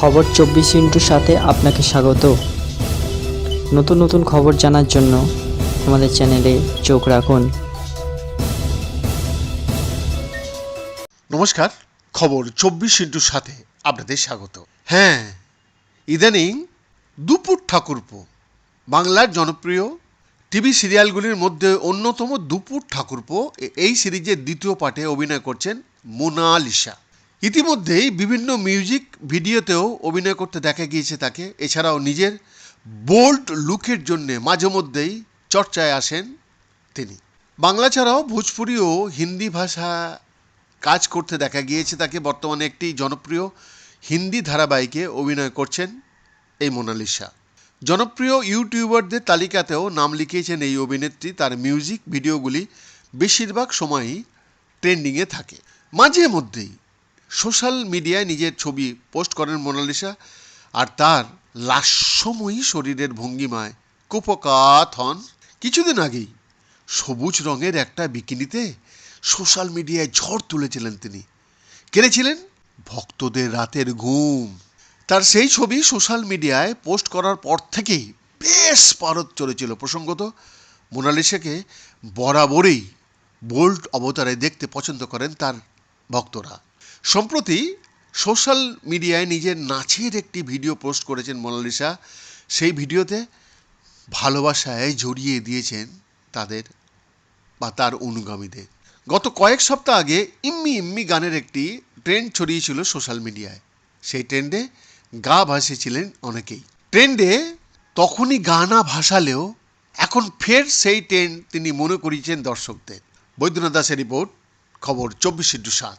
খবর চব্বিশ ইন্টুর সাথে আপনাকে স্বাগত। নতুন নতুন খবর জানার জন্য আমাদের চ্যানেলে চোখ রাখুন। নমস্কার, খবর চব্বিশ ইন্টুর সাথে আপনাদের স্বাগত। হ্যাঁ ইদানিং দুপুর ঠাকুরপো, বাংলার জনপ্রিয় টিভি সিরিয়ালগুলির মধ্যে অন্যতম দুপুর ঠাকুরপো এই সিরিজের দ্বিতীয় পার্টে অভিনয় করছেন মোনালিসা। ইতিমধ্যেই বিভিন্ন মিউজিক ভিডিওতেও অভিনয় করতে দেখা গিয়েছে তাকে। এছাড়াও নিজের বোল্ড লুকের জন্যে মাঝে মধ্যেই চর্চায় আসেন তিনি। বাংলা ছাড়াও ভোজপুরি ও হিন্দি ভাষা কাজ করতে দেখা গিয়েছে তাকে। বর্তমানে একটি জনপ্রিয় হিন্দি ধারাবাহিকে অভিনয় করছেন এই মোনালিসা। জনপ্রিয় ইউটিউবারদের তালিকাতেও নাম লিখিয়েছেন এই অভিনেত্রী। তার মিউজিক ভিডিওগুলি বেশিরভাগ সময়ই ট্রেন্ডিংয়ে থাকে। মাঝে মধ্যেই সোশ্যাল মিডিয়ায় নিজের ছবি পোস্ট করেন মোনালিসা, আর তার লাস্যময়ী শরীরের ভঙ্গিমায় কুপকাত হন। কিছুদিন আগেই সবুজ রঙের একটা বিকিনিতে সোশ্যাল মিডিয়ায় ঝড় তুলেছিলেন তিনি। কেড়েছিলেন? ভক্তদের রাতের ঘুম। তার সেই ছবি সোশ্যাল মিডিয়ায় পোস্ট করার পর থেকেই বেশ পারদ চলেছিল। প্রসঙ্গত, মোনালিসাকে বরাবরই বোল্ড অবতারে দেখতে পছন্দ করেন তার ভক্তরা। সম্প্রতি সোশ্যাল মিডিয়ায় নিজের নাচের একটি ভিডিও পোস্ট করেছেন মোনালিসা। সেই ভিডিওতে ভালোবাসায় জড়িয়ে দিয়েছেন তাদের বা তার অনুগামীদের। গত কয়েক সপ্তাহ আগে ইম্মি ইম্মি গানের একটি ট্রেন্ড ছড়িয়েছিল সোশ্যাল মিডিয়ায়। সেই ট্রেন্ডে গা ভাসিয়েছিলেন অনেকেই। ট্রেন্ডে তখনই গানা ভাসালেও এখন ফের সেই ট্রেন্ড তিনি মনে করিয়েছেন দর্শকদের। বৈদ্যনাথ দাসের রিপোর্ট, খবর চব্বিশ ইন্টু সাত।